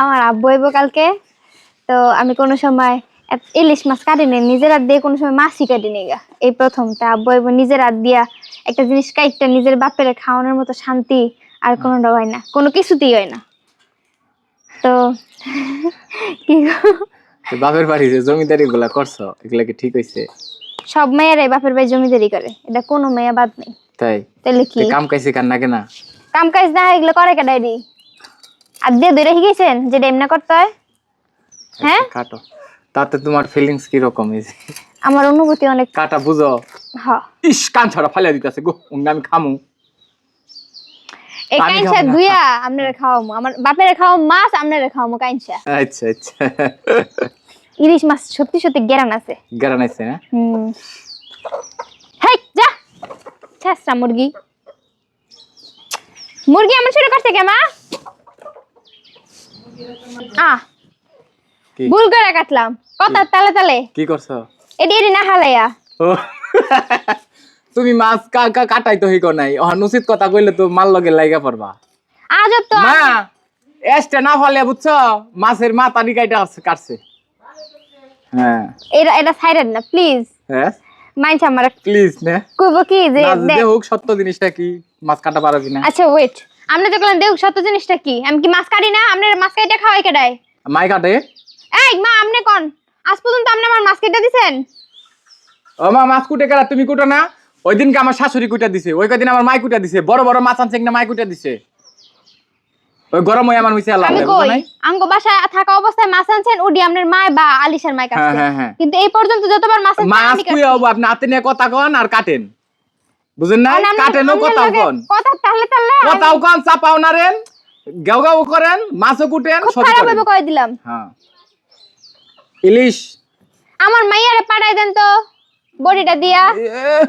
আমার আব্বু আইব কালকে। তো আমি কোনো সময় ইলিশ মাছ কাটি নি নিজের হাত দিয়ে কোনো সময় মাছই কাটি নি গা। এই প্রথমটা আব্বু আইব নিজের হাত দিয়া একটা জিনিস কাইটটা নিজের বাপের খাওয়ানোর মতো শান্তি আর কোনোটা হয় না কোনো কিছুতেই হয় না। তো কি বাপের বাড়ি যে জমিদারি গুলা করছ এগুলা কি ঠিক হইছে? সব মেয়েরাই বাপের বাড়ি জমিদারি করে এটা কোনো মেয়ে বাদ নেই। তাই? তাহলে কি? কাম কাইছে কান্না কেনা কাম কাজ না এগুলো করে কে ডায়েরি আর দিয়ে ধরে শিখেছেন যেটা এমনি করতে হয়? হ্যাঁ? কাটো। তাতে তোমার ফিলিংস কি রকম হয়েছে আমার অনুভূতি অনেক কাটা বুঝো? হ। ইস কান ছাড়া ফালিয়া দিতেছে গো উঙ্গা আমি খামু। এই কাইনসা। দুইয়া আপনারা খাওয়ামু। আমার বাপের খাওয়া মাছ আপনারা খাওয়ামু কাইনসা। আচ্ছা আচ্ছা। ইলিশ মাছ সত্যি সত্যি গেরান আছে। গারান আছে না? হুম। হেই যা! ছেসরা মুরগি। মুরগি আমার শুরু করছে কে মা? আহ ভুল করে কাটলাম। কথা তালে তালে? কি করছ? এডি এডি না হালাইয়া। তুমি মাছ কা কা কাটাই তো হইকো নাই। কথা কইলে তো মাল লগে লাইগা পড়বা। আজ তো মা এসটা না ফালে বুঝছ? মাছের মাথা নিকাইটা আছে কাটছে। হ্যাঁ। এটা এটা সাইডেন না প্লিজ হ্যাঁ? মাইন্স আমার। প্লিজ না। কইব কি যে হোক সত্য জিনিসটা কি? মাছ কাটা পারবি না আচ্ছা ওয়েট আপনি তো বললেন দেখ সত্য জিনিসটা কি? আমি কি মাছ কাটি না? আপনার মাছ কাইটা খাওয়াই কেডাই মাই কাটে। এই মা আপনি কোন? আজ পর্যন্ত আপনি আমার মাছ কেটে দিছেন? ও মা মাছ কুটে গেলা তুমি কুটো না? ওই দিনকে আমার শাশুড়ি কুটা দিছে। ওই কদিন আমার মাই কুটা দিছে। বড় বড় মাছ আনছে না মাই কুটা দিছে? ওই গরম হয়ে আমার হইছে আল্লাহ আমি কই? আমগো বাসায় থাকা অবস্থায় মাছ আনছেন ওডি আপনার মা বা আলিশার হ্যাঁ কাছে হ্যাঁ হ্যাঁ কিন্তু এই পর্যন্ত যতবার মাছ আনছে, মাছ আমি কুই হব আপনি হাতে নিয়ে কথা কন আর কাটেন। বুঝেন না কাটি। কাটেনও লগে কন। কথা তাহলে তাহলে কথাও কন চাপাও না রেন গাও গাও করেন মাছও কুটেন সব খারাপ হবে কই দিলাম? হ্যাঁ। ইলিশ। আমার মাইয়ারে পাঠাই দেন তো বডিটা দিয়া। হ্যাঁ।